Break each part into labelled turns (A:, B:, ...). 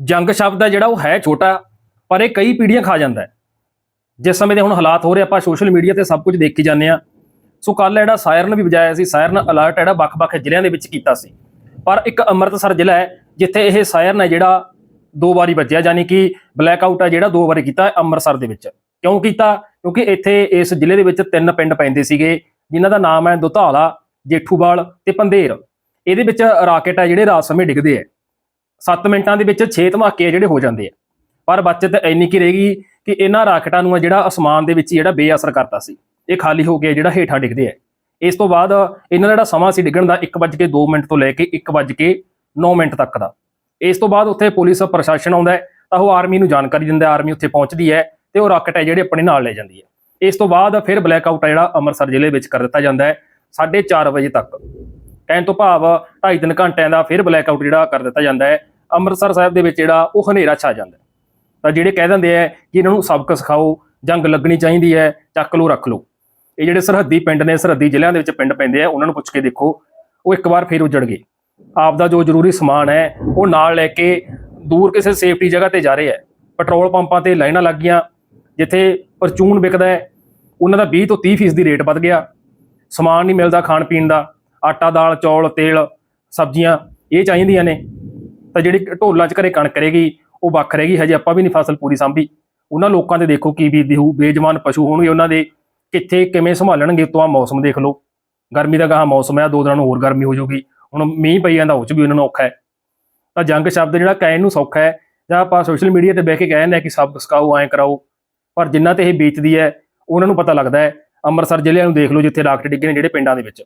A: ਜੰਗ ਸ਼ਬਦ ਹੈ ਜਿਹੜਾ ਉਹ ਹੈ ਛੋਟਾ, ਪਰ ਇਹ ਕਈ ਪੀੜ੍ਹੀਆਂ ਖਾ ਜਾਂਦਾ ਹੈ। ਜਿਸ ਸਮੇਂ ਦੇ ਹੁਣ ਹਾਲਾਤ ਹੋ ਰਹੇ, ਆਪਾਂ ਸੋਸ਼ਲ ਮੀਡੀਆ ਤੇ ਸਭ ਕੁਝ ਦੇਖੀ ਜਾਂਦੇ ਆ ਸੋ ਕੱਲ ਜਿਹੜਾ ਸਾਇਰਨ ਵੀ ਵਜਾਇਆ ਸੀ, ਸਾਇਰਨ ਅਲਰਟ ਜਿਹੜਾ ਵੱਖ-ਵੱਖ ਜ਼ਿਲ੍ਹਿਆਂ ਦੇ ਵਿੱਚ ਕੀਤਾ ਸੀ। ਪਰ ਇੱਕ ਅੰਮ੍ਰਿਤਸਰ ਜ਼ਿਲ੍ਹਾ ਹੈ, ਜਿੱਥੇ ਇਹ ਸਾਇਰਨ ਹੈ ਜਿਹੜਾ ਦੋ ਵਾਰੀ ਵੱਜਿਆ, ਯਾਨੀ ਕਿ ਬਲੈਕ ਆਊਟ ਹੈ ਜਿਹੜਾ ਦੋ ਵਾਰੀ ਕੀਤਾ ਅੰਮ੍ਰਿਤਸਰ ਦੇ ਵਿੱਚ। ਕਿਉਂ ਕੀਤਾ? ਕਿਉਂਕਿ ਇੱਥੇ ਇਸ ਜ਼ਿਲ੍ਹੇ ਦੇ ਵਿੱਚ ਤਿੰਨ ਪਿੰਡ ਪੈਂਦੇ ਸੀਗੇ, ਜਿਨ੍ਹਾਂ ਦਾ ਨਾਮ ਹੈ ਦੁਧਾਲਾ, ਜੇਠੂਵਾਲ ਤੇ ਪੰਧੇਰ ਇਹਦੇ ਵਿੱਚ ਰਾਕੇਟ ਹੈ ਜਿਹੜੇ ਰਾਤ ਸਮੇਂ ਡਿੱਗਦੇ ਆ 7 ਮਿੰਟਾਂ ਦੇ ਵਿੱਚ 6 ਧਮਾਕੇ ਆ ਜਿਹੜੇ ਹੋ ਜਾਂਦੇ ਆ। ਪਰ ਬਚਤ ਇੰਨੀ ਕੀ ਰਹੇਗੀ ਕਿ ਇਹਨਾਂ ਰਾਕਟਾਂ ਨੂੰ ਆ ਜਿਹੜਾ ਅਸਮਾਨ ਦੇ ਵਿੱਚ ਹੀ ਜਿਹੜਾ ਬੇਅਸਰ ਕਰਤਾ ਸੀ। ਇਹ ਖਾਲੀ ਹੋ ਕੇ ਜਿਹੜਾ ਹੇਠਾਂ ਡਿੱਗਦੇ ਆ। ਇਸ ਤੋਂ ਬਾਅਦ ਇਹਨਾਂ ਦਾ ਜਿਹੜਾ ਸਮਾਂ ਸੀ ਡਿੱਗਣ ਦਾ 1:02 ਮਿੰਟ ਤੋਂ ਲੈ ਕੇ 1:09 ਮਿੰਟ ਤੱਕ ਦਾ। ਇਸ ਤੋਂ ਬਾਅਦ ਉੱਥੇ ਪੁਲਿਸ ਪ੍ਰਸ਼ਾਸਨ ਆਉਂਦਾ ਤਾਂ ਉਹ ਆਰਮੀ ਨੂੰ ਜਾਣਕਾਰੀ ਦਿੰਦਾ ਆਰਮੀ ਉੱਥੇ ਪਹੁੰਚਦੀ ਹੈ ਤੇ ਉਹ ਰਾਕਟ ਹੈ ਜਿਹੜੇ ਆਪਣੇ ਨਾਲ ਲੈ ਜਾਂਦੀ ਹੈ। ਇਸ ਤੋਂ ਬਾਅਦ ਫਿਰ ਬਲੈਕ ਆਊਟ ਹੈ ਜਿਹੜਾ ਅੰਮ੍ਰਿਤਸਰ ਜ਼ਿਲ੍ਹੇ ਵਿੱਚ ਕਰ ਦਿੱਤਾ ਜਾਂਦਾ ਹੈ 4:30 ਵਜੇ ਤੱਕ। ਕਹਿਣ ਤੋਂ ਭਾਵ 2.5 ਘੰਟਿਆਂ ਦਾ ਫਿਰ ਬਲੈਕ ਆਊਟ ਜਿਹੜਾ ਕਰ ਦਿੱਤਾ ਜਾਂਦਾ ਹੈ। ਅੰਮ੍ਰਿਤਸਰ ਸਾਹਿਬ ਦੇ ਵਿੱਚ ਜਿਹੜਾ ਉਹ ਹਨੇਰਾ ਛਾ ਜਾਂਦਾ ਤਾਂ ਜਿਹੜੇ ਕਹਿ ਦਿੰਦੇ ਆ ਕਿ ਇਹਨਾਂ ਨੂੰ ਸਬਕ ਸਿਖਾਓ, ਜੰਗ ਲੱਗਣੀ ਚਾਹੀਦੀ ਹੈ, ਚੱਕ ਲਓ, ਰੱਖ ਲਓ। ਇਹ ਜਿਹੜੇ ਸਰਹੱਦੀ ਪਿੰਡ ਨੇ, ਸਰਹੱਦੀ ਜ਼ਿਲ੍ਹਿਆਂ ਦੇ ਵਿੱਚ ਪਿੰਡ ਪੈਂਦੇ ਆ, ਉਹਨਾਂ ਨੂੰ ਪੁੱਛ ਕੇ ਦੇਖੋ, ਉਹ ਇੱਕ ਵਾਰ ਫੇਰ ਉਜੜ ਗਏ ਆਪ ਦਾ ਜੋ ਜ਼ਰੂਰੀ ਸਮਾਨ ਹੈ, ਉਹ ਨਾਲ ਲੈ ਕੇ ਦੂਰ ਕਿਸੇ ਸੇਫਟੀ ਜਗ੍ਹਾ ਤੇ ਜਾ ਰਹੇ ਆ। ਪੈਟਰੋਲ ਪੰਪਾਂ ਤੇ ਲਾਈਨਾਂ ਲੱਗ ਗਈਆਂ, ਜਿੱਥੇ ਪਰਚੂਨ ਵਿਕਦਾ ਹੈ, ਉਹਨਾਂ ਦਾ 20 ਤੋਂ 30% ਫੀਸਦੀ ਰੇਟ ਵੱਧ ਗਿਆ। ਸਮਾਨ ਨਹੀਂ ਮਿਲਦਾ ਖਾਣ ਪੀਣ ਦਾ, ਆਟਾ, ਦਾਲ, ਚੌਲ, ਤੇਲ, ਸਬਜ਼ੀਆਂ, ਇਹ ਚਾਹੀਦੀਆਂ ਨੇ। ਤਾਂ ਜਿਹੜੀ ਢੋਲਾਂ 'ਚ ਘਰੇ ਕਣਕ ਰਹੇਗੀ, ਉਹ ਵੱਖ ਰਹੇਗੀ, ਹਜੇ ਆਪਾਂ ਵੀ ਨਹੀਂ ਫਸਲ ਪੂਰੀ ਸੰਭੀ। ਉਹਨਾਂ ਲੋਕਾਂ 'ਤੇ ਦੇਖੋ ਕੀ ਬੀਤਦੀ ਹੋਊ, ਬੇਜਮਾਨ ਪਸ਼ੂ ਹੋਣਗੇ ਉਹਨਾਂ ਦੇ, ਕਿੱਥੇ ਕਿਵੇਂ ਸੰਭਾਲਣਗੇ ਤੋਂ ਆ ਮੌਸਮ ਦੇਖ ਲਓ। ਗਰਮੀ ਦਾ ਗਾਹ ਮੌਸਮ ਹੈ ਦੋ ਦਿਨਾਂ ਨੂੰ ਹੋਰ ਗਰਮੀ ਹੋ ਜਾਊਗੀ। ਹੁਣ ਮੀਂਹ ਪਈ ਜਾਂਦਾ, ਉਹ 'ਚ ਵੀ ਉਹਨਾਂ ਨੂੰ ਔਖਾ ਹੈ। ਤਾਂ ਜੰਗ ਸ਼ਬਦ ਜਿਹੜਾ ਕਹਿਣ ਨੂੰ ਸੌਖਾ ਹੈ, ਜਾਂ ਆਪਾਂ ਸੋਸ਼ਲ ਮੀਡੀਆ ਤੇ ਬਹਿ ਕੇ ਕਹਿ ਜਾਂਦੇ ਆ ਕਿ ਸਭ ਸਕਾਓ ਐਂ ਕਰਾਓ। ਪਰ ਜਿੰਨਾ ਤੇ ਇਹ ਬੀਤਦੀ ਹੈ, ਉਹਨਾਂ ਨੂੰ ਪਤਾ ਲੱਗਦਾ ਹੈ, ਅੰਮ੍ਰਿਤਸਰ ਜ਼ਿਲ੍ਹੇ ਨੂੰ ਦੇਖ ਲਓ, ਜਿੱਥੇ ਰਾਕਟ ਡਿੱਗੇ ਨੇ ਜਿਹੜੇ ਪਿੰਡਾਂ ਦੇ ਵਿੱਚ।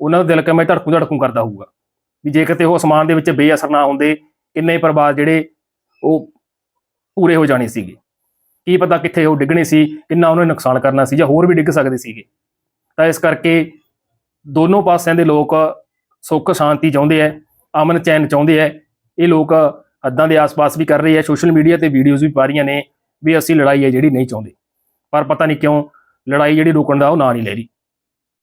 A: ਉਹਨਾਂ ਦਾ ਦਿਲ ਕਿਵੇਂ ਧੜਕੂ ਧੜਕੂ ਕਰਦਾ ਹੋਊਗਾ। ਵੀ ਜੇ ਕਿਤੇ ਉਹ ਅਸਮਾਨ ਦੇ ਵਿੱਚ ਬੇਅਸਰ ਨਾ ਹੁੰਦੇ ਕਿੰਨੇ ਪਰਿਵਾਰ ਜਿਹੜੇ ਉਹ ਪੂਰੇ ਹੋ ਜਾਣੇ ਸੀਗੇ। ਕੀ ਪਤਾ ਕਿੱਥੇ ਉਹ ਡਿੱਗਣੇ ਸੀ, ਕਿੰਨਾ ਉਹਨਾਂ ਨੇ ਨੁਕਸਾਨ ਕਰਨਾ ਸੀ ਜਾਂ ਹੋਰ ਵੀ ਡਿੱਗ ਸਕਦੇ ਸੀਗੇ। ਤਾਂ ਇਸ ਕਰਕੇ ਦੋਨੋਂ ਪਾਸਿਆਂ ਦੇ ਲੋਕ ਸੁੱਖ ਸ਼ਾਂਤੀ ਚਾਹੁੰਦੇ ਐ, ਅਮਨ ਚੈਨ ਚਾਹੁੰਦੇ ਐ। ਇਹ ਲੋਕ ਹੱਦਾਂ ਦੇ ਆਸ-ਪਾਸ ਵੀ ਕਰ ਰਹੇ ਐ, ਸੋਸ਼ਲ ਮੀਡੀਆ ਤੇ ਵੀਡੀਓਜ਼ ਵੀ ਪਾ ਰਹੀਆਂ ਨੇ ਵੀ ਅਸੀਂ ਲੜਾਈ ਹੈ ਜਿਹੜੀ ਨਹੀਂ ਚਾਹੁੰਦੇ। ਪਰ ਪਤਾ ਨਹੀਂ ਕਿਉਂ ਲੜਾਈ ਜਿਹੜੀ ਰੁਕਣ ਦਾ ਉਹ ਨਾਂ ਨਹੀਂ ਲੈ ਰਹੀ।